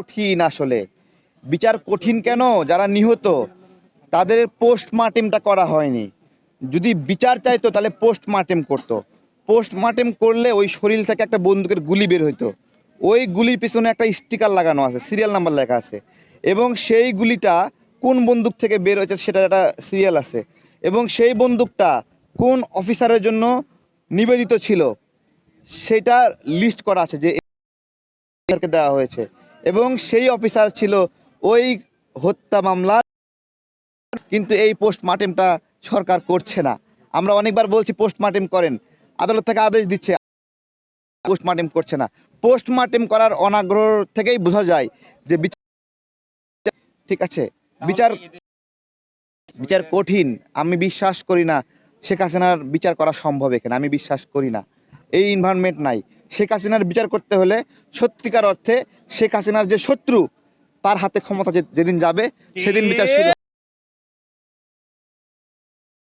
কঠিন আসলে বিচার কঠিন কেন যারা নিহত তাদের পোস্টমার্টেমটা করা হয়নি যদি বিচার চাইতো তাহলে পোস্টমার্টেম করতো পোস্টমার্টেম করলে ওই শরীর থেকে একটা বন্দুকের গুলি বের হইতো ওই গুলির পিছনে একটা স্টিকার লাগানো আছে সিরিয়াল নাম্বার লেখা আছে এবং সেই গুলিটা কোন বন্দুক থেকে বের হয়েছে সেটার একটা সিরিয়াল আছে এবং সেই বন্দুকটা কোন অফিসারের জন্য নিবেদিত ছিল সেটা লিস্ট করা আছে যে দেওয়া হয়েছে এবং সেই অফিসার ছিল ওই হত্যা মামলার, কিন্তু এই পোস্টমার্টেমটা সরকার করছে না। আমরা অনেকবার বলছি পোস্টমার্টেম করেন, আদালত থেকে আদেশ দিচ্ছে, পোস্টমার্টেম করছে না। পোস্টমার্টেম করার অনাগ্রহ থেকেই বোঝা যায় যে বিচার ঠিক আছে, বিচার বিচার কঠিন, আমি বিশ্বাস করি না শেখ হাসিনার বিচার করা সম্ভব এখানে, আমি বিশ্বাস করি না। এই ইনভারনমেন্ট নাই। শেখ হাসিনার বিচার করতে হলে সত্যিকার অর্থে শেখ হাসিনার যে শত্রু তার হাতে ক্ষমতা যেদিন যাবে সেদিন বিচার শুরু